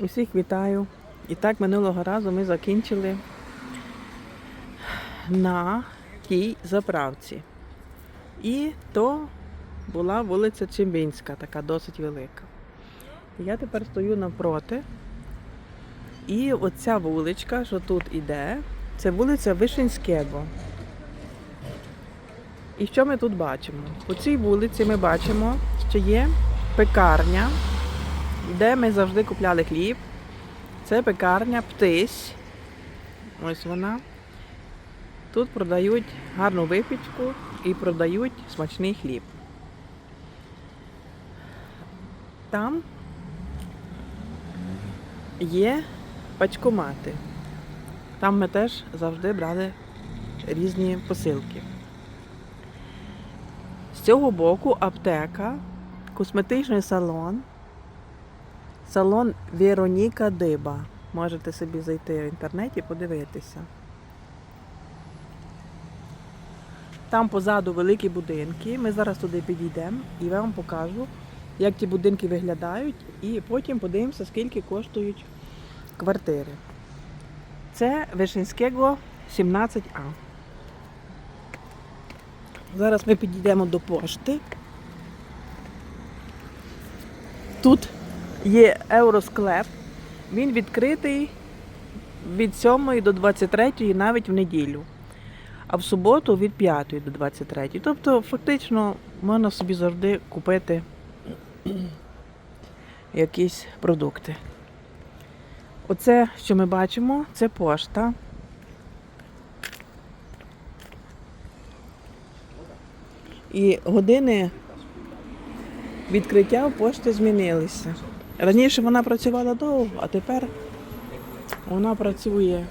Усіх вітаю. І так минулого разу ми закінчили на тій заправці. І то була вулиця Чимбінська, така досить велика. Я тепер стою навпроти. І оця вуличка, що тут іде, це вулиця Вишенського. І що ми тут бачимо? По цій вулиці ми бачимо, що є пекарня, де ми завжди купляли хліб. Це пекарня Птись. Ось вона. Тут продають гарну випічку і продають смачний хліб. Там є пачкомати. Там ми теж завжди брали різні посилки. З цього боку аптека, косметичний салон, салон Вероніка Диба. Можете собі зайти в інтернеті, подивитися. Там позаду великі будинки. Ми зараз туди підійдемо і я вам покажу, як ті будинки виглядають, і потім подивимося, скільки коштують квартири. Це Вишинського 17А. Зараз ми підійдемо до пошти. Тут є Евросклеп. Він відкритий від 7 до 23 навіть в неділю. А в суботу від 5 до 23. Тобто, фактично, можна собі завжди купити якісь продукти. Оце, що ми бачимо, це пошта. І години відкриття пошти змінилися. Раніше вона працювала довго, а тепер вона працює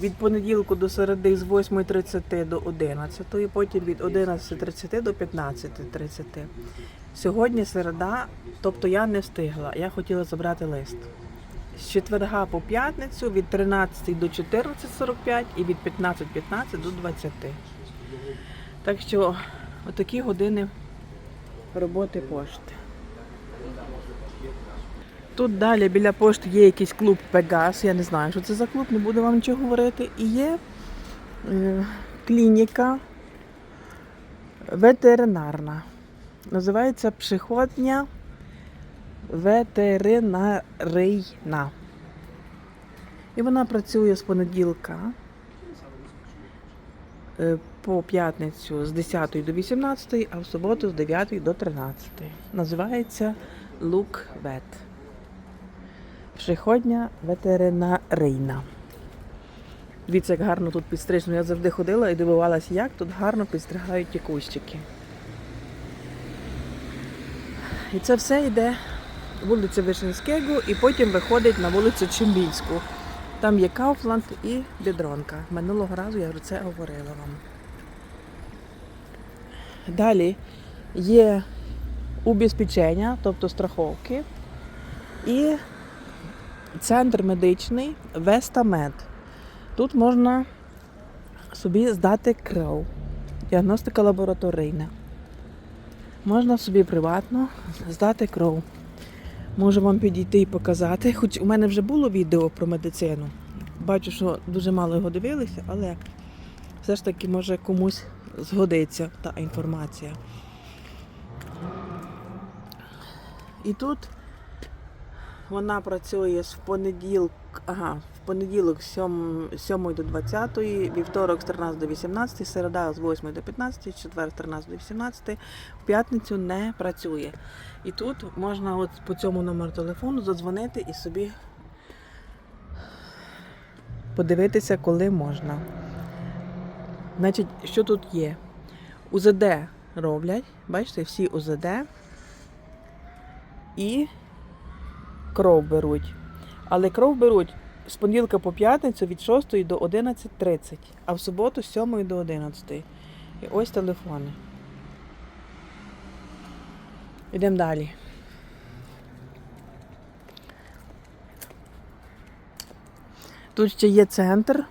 від понеділку до середи з 8.30 до 11, потім від 11.30 до 15.30. Сьогодні середа, тобто я не встигла, я хотіла забрати лист. З четверга по п'ятницю від 13 до 14.45 і від 15.15 до 20. Так що отакі години роботи пошти. Тут далі біля пошти є якийсь клуб Пегас. Я не знаю, що це за клуб, не буду вам нічого говорити. І є е, клініка ветеринарна. Називається Психодня ветеринарийна. І вона працює з понеділка е, по п'ятницю з 10 до 18, а в суботу з 9 до 13. Називається Лук Вет. Приходня ветеринарийна. Дивіться, як гарно тут підстрижено. Я завжди ходила і дивувалася, як тут гарно підстригають ті кущики. І це все йде вулиця Вишинського і потім виходить на вулицю Чимбільську. Там є Кауфланд і Бідронка. Минулого разу я про це говорила вам. Далі є убезпечення, тобто страховки. І центр медичний Вестамед. Тут можна собі здати кров. Діагностика лабораторійна. Можна собі приватно здати кров. Можу вам підійти і показати. Хоч у мене вже було відео про медицину. Бачу, що дуже мало його дивилися, але все ж таки може комусь згодиться та інформація. І тут вона працює з понеділка, ага, в понеділок з 7, 7 до 20, вівторок з 13 до 18, середа з 8 до 15, четвер з 13 до 18, в п'ятницю не працює. І тут можна от по цьому номеру телефону задзвонити і собі подивитися, коли можна. Значить, що тут є? УЗД роблять, бачите, всі УЗД і кров беруть. Але кров беруть з понеділка по п'ятницю від 6 до 11.30, а в суботу з 7 до 11. І ось телефони. Йдемо далі. Тут ще є центр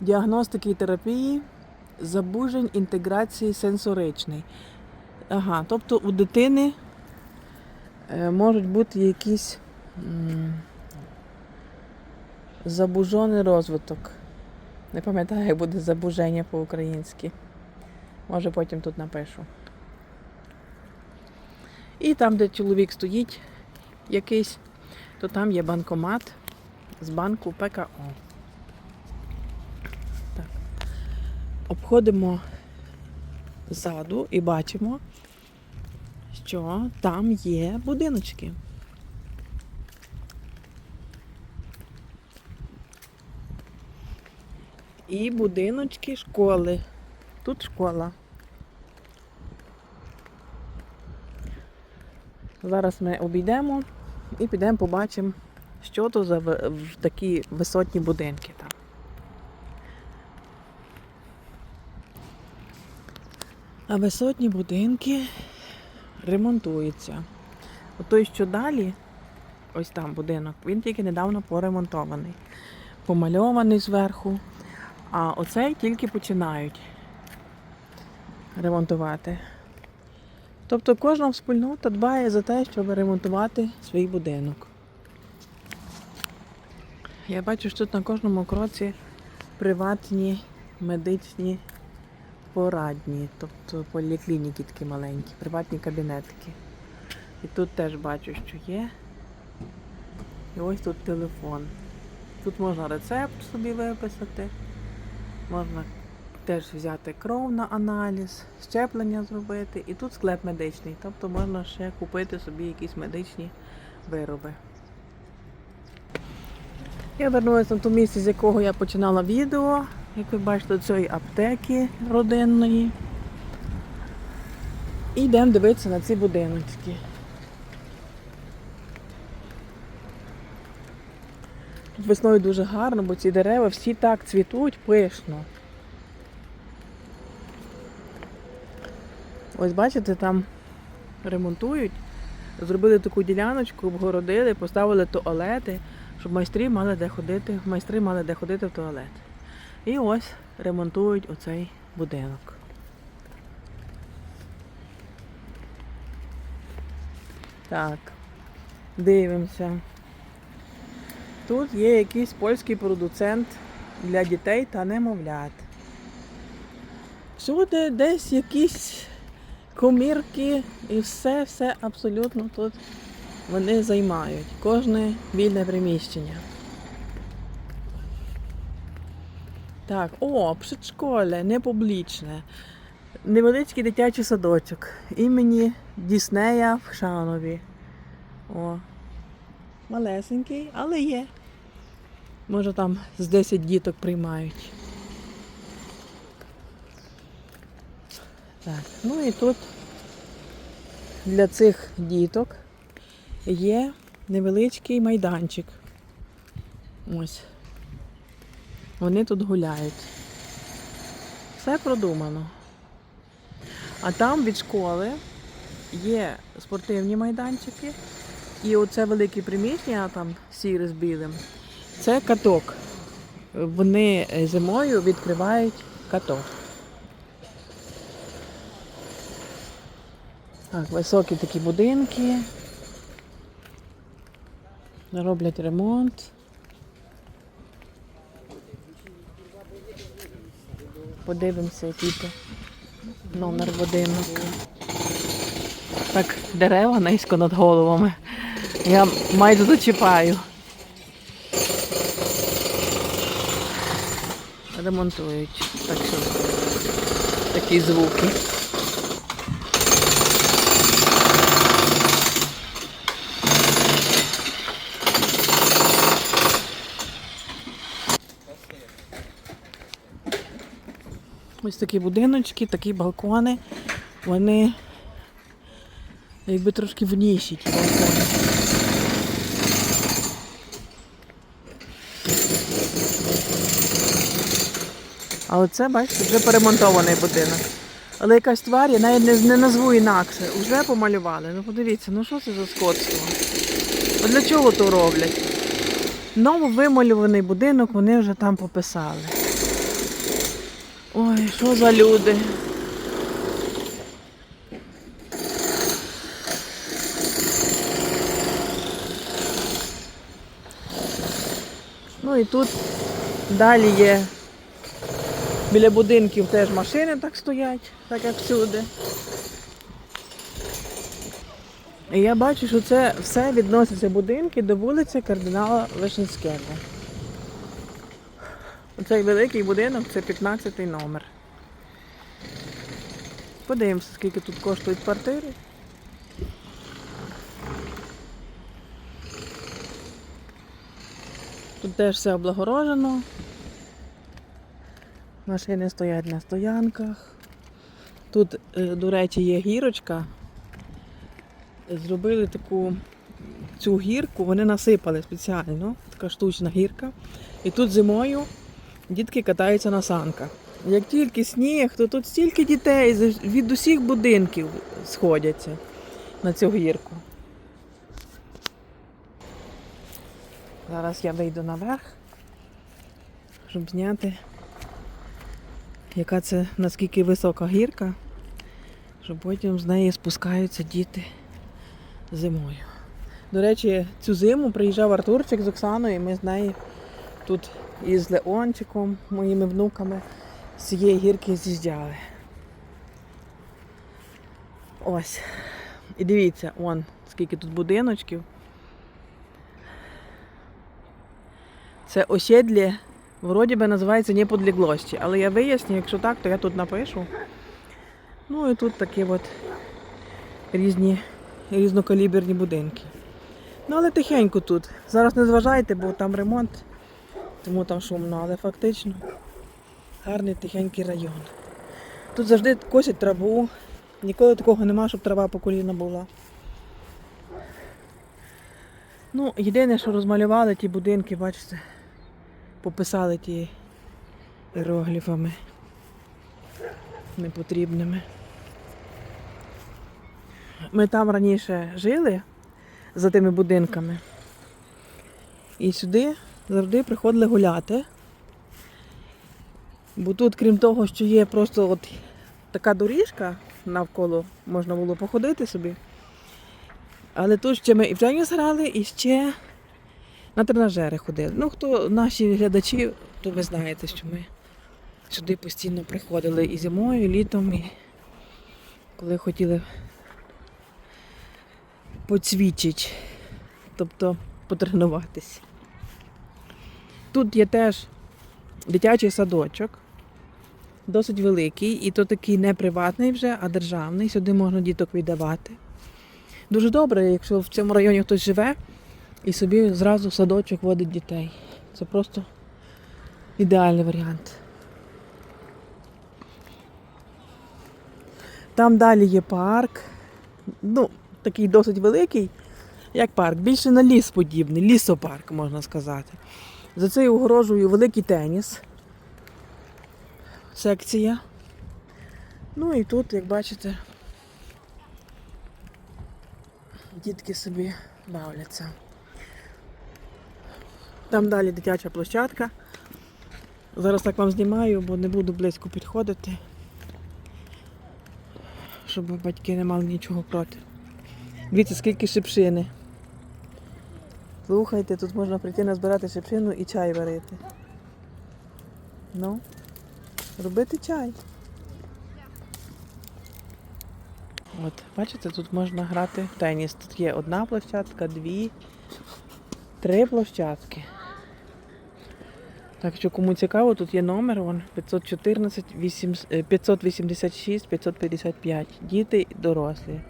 діагностики і терапії забужень інтеграції сенсоричний. Ага, тобто у дитини можуть бути якісь забужений розвиток. Не пам'ятаю, як буде забуження по-українськи. Може потім тут напишу. І там, де чоловік стоїть якийсь, то там є банкомат з банку ПКО. Так. Обходимо ззаду і бачимо, що там є будиночки. І будиночки школи. Тут школа. Зараз ми обійдемо і підемо побачимо, що то за такі висотні будинки там. А висотні будинки ремонтуються. От той, що далі, ось там будинок, він тільки недавно поремонтований. Помальований зверху. А оцей тільки починають ремонтувати. Тобто кожна спільнота дбає за те, щоб ремонтувати свій будинок. Я бачу, що тут на кожному кроці приватні медичні порадні, тобто поліклініки такі маленькі, приватні кабінетки. І тут теж бачу, що є. І ось тут телефон. Тут можна рецепт собі виписати, можна теж взяти кров на аналіз, щеплення зробити. І тут склеп медичний, тобто можна ще купити собі якісь медичні вироби. Я вернулася на то місце, з якого я починала відео. Як ви бачите, цієї аптеки родинної. І йдемо дивитися на ці будиночки. Тут весною дуже гарно, бо ці дерева всі так цвітуть пишно. Ось бачите, там ремонтують. Зробили таку діляночку, обгородили, поставили туалети, щоб майстри мали де ходити, майстри мали де ходити в туалет. І ось ремонтують оцей будинок. Так, дивимося. Тут є якийсь польський продуцент для дітей та немовлят. Всюди десь якісь комірки і все, все абсолютно тут вони займають. Кожне вільне приміщення. Так, о, предшколе, не публічне. Невеличкий дитячий садочок імені Діснея в Шанові. О, малесенький, але є. Може там з 10 діток приймають. Так, ну і тут для цих діток є невеличкий майданчик. Ось. Вони тут гуляють. Все продумано. А там від школи є спортивні майданчики. І оце велике приміщення, там сіре з білим, це каток. Вони е, зимою відкривають каток. Так, високі такі будинки. Роблять ремонт. Подивимося, який то номер будинок. Так, дерева низько над головами. Я майже зачіпаю. Ремонтують. Так що такі звуки. Ось такі будиночки, такі балкони. Вони якби трошки в ніші ті балкони. А оце, бачите, вже перемонтований будинок. Але якась тварь, я навіть не, не назву інакше. Вже помалювали. Ну подивіться, ну що це за скотство? От для чого то роблять? Нововималюваний будинок вони вже там пописали. Ой, що за люди? Ну і тут далі є біля будинків теж машини так стоять, так як всюди. І я бачу, що це все відноситься будинки до вулиці кардинала Вишинського. Оцей великий будинок це 15 номер. Подивимося, скільки тут коштують квартири. Тут теж все облагорожено. Машини стоять на стоянках. Тут, е, до речі, є гірочка. Зробили таку цю гірку, вони насипали спеціально, така штучна гірка. І тут зимою дітки катаються на санках. Як тільки сніг, то тут стільки дітей від усіх будинків сходяться на цю гірку. Зараз я вийду наверх, щоб зняти, яка це наскільки висока гірка, що потім з неї спускаються діти зимою. До речі, цю зиму приїжджав Артурчик з Оксаною, і ми з нею тут із Леончиком, моїми внуками, з цієї гірки з'їжджали. Ось. І дивіться, он, скільки тут будиночків. Це осідлі, вроді би називається неподліглості. Але я виясню, якщо так, то я тут напишу. Ну і тут такі от різні, різнокаліберні будинки. Ну, але тихенько тут. Зараз не зважайте, бо там ремонт, тому там шумно, але фактично гарний тихенький район. Тут завжди косять траву. Ніколи такого нема, щоб трава по коліна була. Ну, єдине, що розмалювали ті будинки, бачите, пописали ті іерогліфами непотрібними. Ми там раніше жили за тими будинками. І сюди завжди приходили гуляти. Бо тут, крім того, що є просто от така доріжка навколо, можна було походити собі. Але тут ще ми і в теніс грали, і ще на тренажери ходили. Ну, хто наші глядачі, то ви знаєте, що ми сюди постійно приходили і зимою, і літом, і коли хотіли поцвічити, тобто потренуватись. Тут є теж дитячий садочок, досить великий, і то такий не приватний вже, а державний. Сюди можна діток віддавати. Дуже добре, якщо в цьому районі хтось живе і собі зразу в садочок водить дітей. Це просто ідеальний варіант. Там далі є парк. Ну, такий досить великий, як парк, більше на ліс подібний, лісопарк, можна сказати. За цією огорожею великий теніс. Секція. Ну і тут, як бачите, дітки собі бавляться. Там далі дитяча площадка. Зараз так вам знімаю, бо не буду близько підходити, щоб батьки не мали нічого проти. Дивіться, скільки шипшини. Слухайте, тут можна прийти назбирати шипшину і чай варити. Ну, робити чай. От, бачите, тут можна грати в теніс. Тут є одна площадка, дві, три площадки. Так що кому цікаво, тут є номер вон 514 8, е, 586 555. Діти дорослі.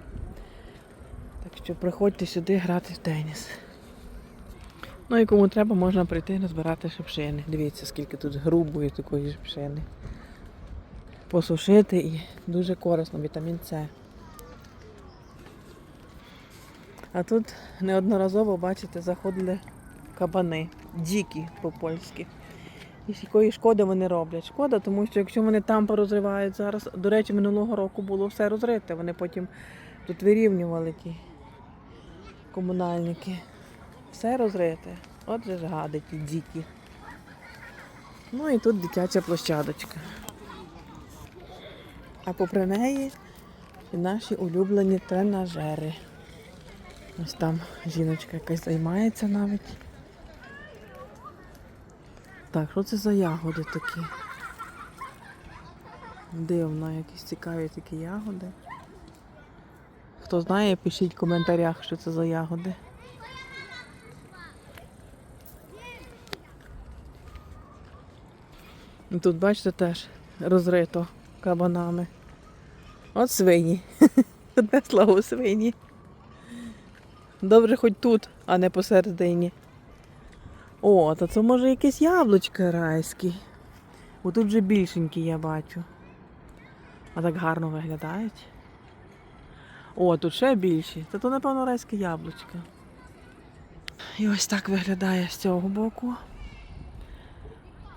Так що приходьте сюди грати в теніс. Ну і кому треба, можна прийти назбирати шипшини. Дивіться, скільки тут грубої такої шипшини. Посушити і дуже корисно, вітамін С. А тут неодноразово, бачите, заходили кабани, дікі по-польськи. І якої шкоди вони роблять? Шкода, тому що якщо вони там порозривають зараз, до речі, минулого року було все розрите. Вони потім тут вирівнювали ті комунальники. Все розрите. От же ж гади ті дікі. Ну і тут дитяча площадочка. А попри неї наші улюблені тренажери. Ось там жіночка якась займається навіть. Так, що це за ягоди такі? Дивно, якісь цікаві такі ягоди. Хто знає, пишіть в коментарях, що це за ягоди. Тут, бачите, теж розрито кабанами. От свині. Одне слово свині. Добре, хоч тут, а не посередині. О, то це може якесь яблучко райське. Бо тут вже більшенькі я бачу. А так гарно виглядають. О, тут ще більші. Та то, напевно, райське яблучко. І ось так виглядає з цього боку.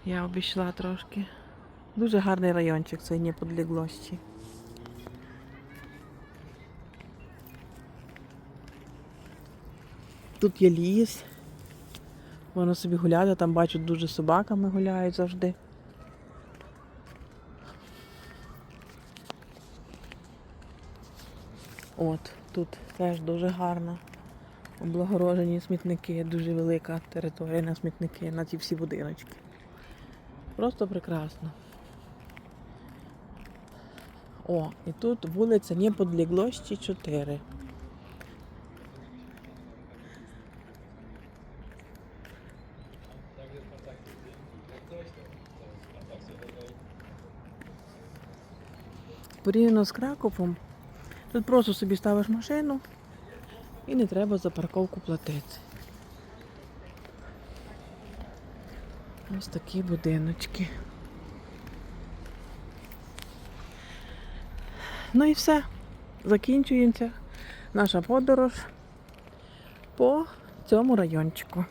Я обійшла трошки. Дуже гарний райончик, не подліглощі. Тут є ліс. Воно собі гуляти, там бачу, дуже собаками гуляють завжди. От, тут теж дуже гарно. Облагорожені смітники, дуже велика територія на смітники, на ці всі будиночки. Просто прекрасно. О, і тут вулиця Неподліглощі 4. Порівняно з Краковом, тут просто собі ставиш машину і не треба за парковку платити. Ось такі будиночки. Ну і все. Закінчується наша подорож по цьому райончику.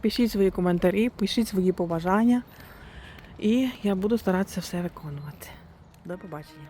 Пишіть свої коментарі, пишіть свої побажання, і я буду старатися все виконувати. До побачення.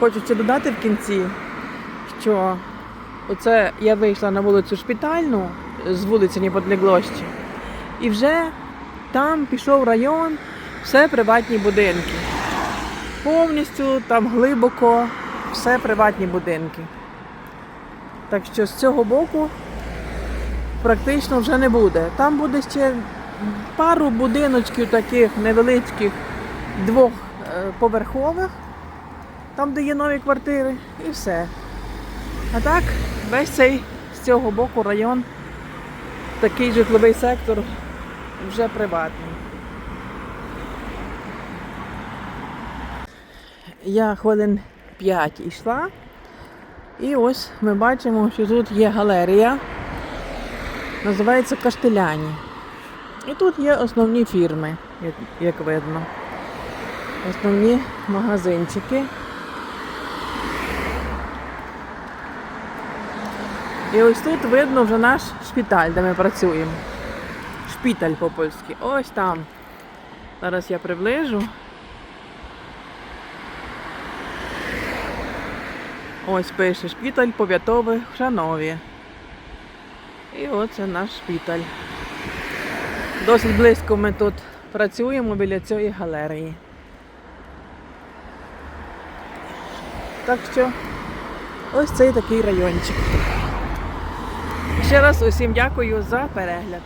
Хочу ще додати в кінці, що оце я вийшла на вулицю Шпітальну з вулиці Неподлеглощі, і вже там пішов район, все приватні будинки. Повністю там глибоко все приватні будинки. Так що з цього боку практично вже не буде. Там буде ще пару будиночків таких невеличких, двохповерхових, там, де є нові квартири, і все. А так, весь цей з цього боку район, такий житловий сектор вже приватний. Я хвилин 5 йшла, і ось ми бачимо, що тут є галерія, називається Каштеляні. І тут є основні фірми, як, видно. Основні магазинчики. І ось тут видно вже наш шпиталь, де ми працюємо. Шпіталь по-польськи. Ось там. Зараз я приближу. Ось пише шпіталь пов'ятовий в Шанові. І оце наш шпіталь. Досить близько ми тут працюємо біля цієї галереї. Так що ось цей такий райончик. Ще раз усім дякую за перегляд.